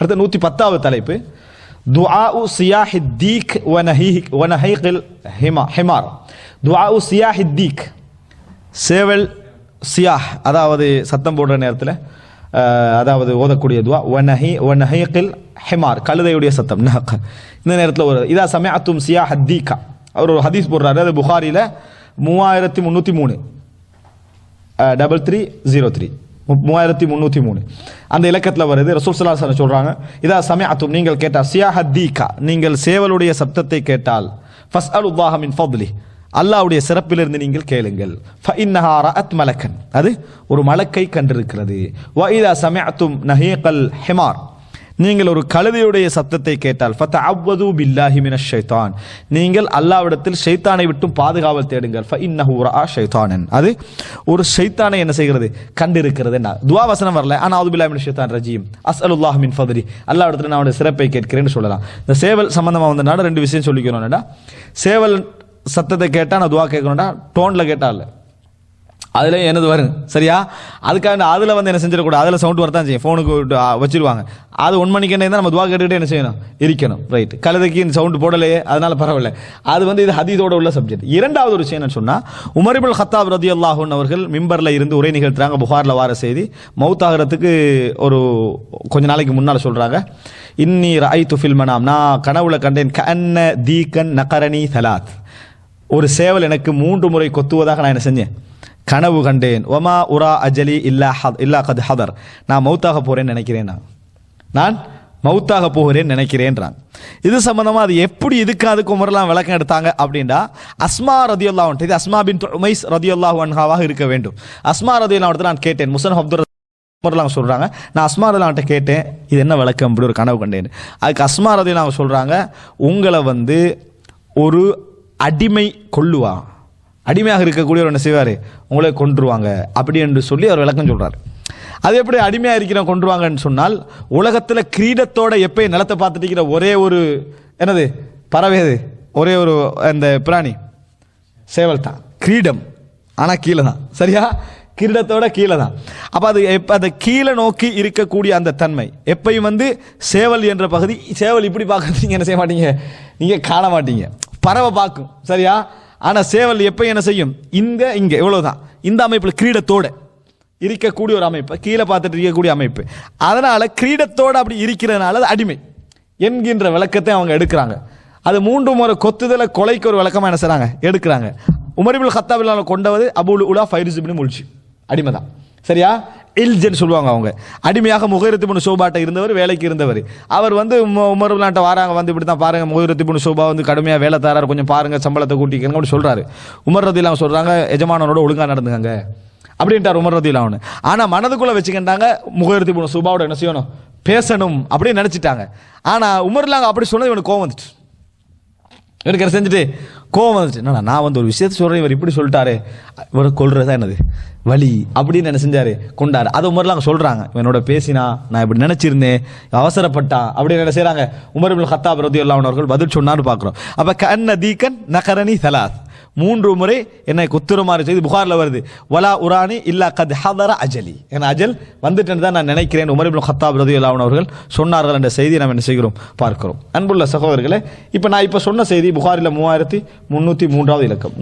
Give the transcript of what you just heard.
அடுத்த நூற்றி பத்தாவது தலைப்பு. துஆஉ சியாஹி தீக் வனஹைகில் ஹிமா ஹிமார். துஆஉ சியாஹி தீக் சேவல் சியாஹ் அதாவது சத்தம் போடுற நேரத்தில் அதாவது ஓதக்கூடிய துவா வனஹி வனஹைகில் ஹிமார் கழுதையுடைய சத்தம் இந்த நேரத்தில் ஒரு இதா சமயத்தும் சியாஹ் தீகா அவர் ஒரு ஹதீஸ் போடுறாரு அது புகாரியில் மூவாயிரத்தி முந்நூற்றி மூணு. Double three zero three. மூவாயிரத்தி முந்நூற்றி மூணு. அந்த இலக்கத்தில் வருது. ரசூல் சல்லா சொல்கிறாங்க இதா சமயத்தும் நீங்கள் கேட்டால் சியாஹ தீகா நீங்கள் சேவலுடைய சப்தத்தை கேட்டால் ஃபஸ் அல் உல்லாஹமின் ஃபத்லி அல்லாவுடைய சிறப்பிலிருந்து நீங்கள் கேளுங்கள். ஃபஇன்னஹா அத் மலக்கன். அது ஒரு மலக்கை கண்டிருக்கிறது. வ இதா சமயத்தும் நஹீகல் ஹெமார். நீங்கள் ஒரு கழுதையுடைய சத்தத்தை கேட்டால் ஃபத்த அவ்வது பில்லாஹி மினஷ் ஷைத்தான். நீங்கள் அல்லாவிடத்தில் ஷைத்தானை விட்டும் பாதுகாவல் தேடுங்கள். ஃப இன்னஹு ஷைத்தானன். அது ஒரு ஷைத்தானை என்ன செய்கிறது? கண்டிருக்கிறது என்ன துவா வசனம் வரல. ஆனால் அது பில்லாஹி மினஷ் ஷைத்தான் ரஜீம். அஸ்அலுல்லாஹ் மின் ஃபதரி அல்லாவிடத்தில் நான் அவருடைய சிறப்பை கேட்கிறேன்னு சொல்லலாம். இந்த சேவல் சம்பந்தமாக வந்தனால ரெண்டு விஷயம் சொல்லிக்கணும்டா சேவல் சத்தத்தை கேட்டால் நான் துவா கேட்கணும்டா? டோனில் கேட்டால் இல்லை. அதில் எனது வரும் சரியா? அதுக்காக அதில் வந்து என்ன செஞ்சிடக்கூடாது. அதில் சவுண்ட் வரத்தான் செய்யும். ஃபோனுக்கு வச்சிருவாங்க. அது ஒன் மணிக்கு என்ன நம்ம துவா கேட்டுக்கிட்டே என்ன செய்யணும்? இருக்கணும். ரைட் கழுதைக்கு இந்த சவுண்ட் போடலையே. அதனால் பரவாயில்ல. அது வந்து இது ஹதீதோட உள்ள சப்ஜெக்ட் இரண்டாவது ஒரு விஷயம் என்ன சொன்னால் உமரிபுல் ஹத்தாப் ரதி அல்லாஹூன் அவர்கள் மிம்பரில் இருந்து உரை நிகழ்த்துறாங்க. புகாரில் வார செய்தி. மவுத்தாகிறதுக்கு ஒரு கொஞ்ச நாளைக்கு முன்னால் சொல்கிறாங்க இன்னி ராய் துஃபில் மனாம். நான் கனவுல கண்டேன். கண்ண தீகன் நகரணி சலாத் ஒரு சேவல் எனக்கு மூன்று முறை கொத்துவதாக நான் என்ன செஞ்சேன்? கனவு கண்டேன். ஒமா உரா அஜலி இல்லா ஹத் இல்லா கத் ஹதர். நான் மௌத்தாக போறேன்னு நினைக்கிறேன்? நான் நான் மௌத்தாக போகிறேன் நினைக்கிறேன்றான். இது சம்பந்தமாக அது எப்படி இதுக்கு அதுக்கு உமரெல்லாம் விளக்கம் எடுத்தாங்க அப்படின்னா அஸ்மா ரதியுல்லா இது அஸ்மா பின் உமைஸ் ரதியுல்லா அன்ஹாவாக இருக்க வேண்டும். அஸ்மா ரதியுல்லா நான் கேட்டேன் முசன் அப்துல் அவங்க சொல்கிறாங்க நான் அஸ்மா ரதிலான்ட்ட கேட்டேன் இது என்ன விளக்கம் அப்படி ஒரு கனவு கண்டேன் அதுக்கு அஸ்மா ரதினா அவங்க சொல்கிறாங்க உங்களை வந்து ஒரு அடிமை கொள்ளுவா அடிமையாக இருக்கக்கூடியவர் என்ன செய்வார்? உங்களை கொன்றுவாங்க. அப்படி என்று சொல்லி அவர் விளக்கம் சொல்கிறார் அது எப்படி அடிமையாக இருக்கிற கொன்றுவாங்கன்னு சொன்னால் உலகத்தில் கிரீடத்தோட எப்பயும் நிலத்தை பார்த்துட்டு இருக்கிற ஒரே ஒரு என்னது? பறவை அது ஒரே ஒரு அந்த பிராணி. சேவல் தான். கிரீடம். ஆனால் கீழே தான். சரியா? கிரீடத்தோட கீழே தான். அப்போ அது எப்போ அந்த கீழே நோக்கி இருக்கக்கூடிய அந்த தன்மை. எப்பயும் வந்து சேவல் என்ற பகுதி சேவல் இப்படி பார்க்குறீங்க நீங்கள் என்ன செய்ய மாட்டீங்க? நீங்கள் காண மாட்டீங்க. பறவை பார்க்கும். சரியா? ஆனால் சேவல் எப்போ என்ன செய்யும்? இந்த இங்கே. இவ்வளோதான் இந்த அமைப்பில் கிரீடத்தோட இருக்கக்கூடிய ஒரு அமைப்பு. கீழே பார்த்துட்டு இருக்கக்கூடிய அமைப்பு. அதனால் கிரீடத்தோடு அப்படி இருக்கிறதுனால அது அடிமை என்கின்ற விளக்கத்தை அவங்க எடுக்கிறாங்க. அது மூன்று முறை கொத்துதலை கொலைக்கு ஒரு விளக்கமாக என்ன செய்கிறாங்க எடுக்கிறாங்க. உமரிபுல் ஹத்தாபில் கொண்டவது அபுல் உலா ஃபைரிசுபின் முல்ச்சி அடிமை தான் சரியா? இல்ஜன் சொல்லுவாங்க அவங்க. அடிமையாக முகைரத்தி முனு சோபாட்ட இருந்தவர் வேலைக்கு இருந்தவர். அவர் வந்து உமர் நாட்டை வராங்க வந்து இப்படி தான் பாருங்க முகைரத்தி முனு சோபா வந்து கடுமையாக வேலை தராரு கொஞ்சம் பாருங்கள் சம்பளத்தை கூட்டிக்கங்க அப்படின்னு சொல்றாரு. உமர் ரதிலாம் சொல்கிறாங்க எஜமானனோட ஒழுங்காக நடந்துக்கங்க. அப்படின்ட்டார் உமர் ரதிலாம் அவனு ஆனால் மனதுக்குள்ளே வச்சுக்கிட்டாங்க முகைரத்தி முனு சோபாவோட என்ன செய்யணும்? பேசணும் அப்படின்னு நினச்சிட்டாங்க. ஆனால் உமர்லாங்க அப்படி சொன்னது இவனுக்கு கோவம் வந்துச்சு. எனக்கு செஞ்சுட்டு? கோவம் வந்துச்சு. என்னடா நான் வந்து ஒரு விஷயத்த சொல்கிறேன் இவர் இப்படி சொல்லிட்டாரு. இவர் கொள்றதா என்னது? வலி அப்படின்னு என்ன செஞ்சாரு? கொண்டாரு. அது உமர்லாம் சொல்கிறாங்க என்னோட பேசினா நான் இப்படி நினச்சிருந்தேன். அவசரப்பட்டான் அப்படின்னு என்ன செய்கிறாங்க உமர் இப்னு ஹத்தாப் ரதியுல்லாஹு அவர்கள் பதில் சொன்னான்னு பார்க்குறோம் அப்போ கண்ண தீக்கன் நகரணி சலாத். மூன்று முறை என்னை குத்துருமாறு செய்து புகாரில் வருது. வலா உரானி இல்லா கத் ஹதர அஜலி. என் அஜல் வந்துட்டு தான் நான் நினைக்கிறேன். உமர் இப்னு ஹத்தாப் ரதியுல்லாஹு அவர்கள் சொன்னார்கள் என்ற செய்தியை நாம் என்ன செய்கிறோம்? பார்க்கிறோம். அன்புள்ள சகோதரர்களே இப்போ நான் இப்போ சொன்ன செய்தி புகாரில் மூவாயிரத்தி முந்நூற்றி மூன்றாவது இலக்கம்.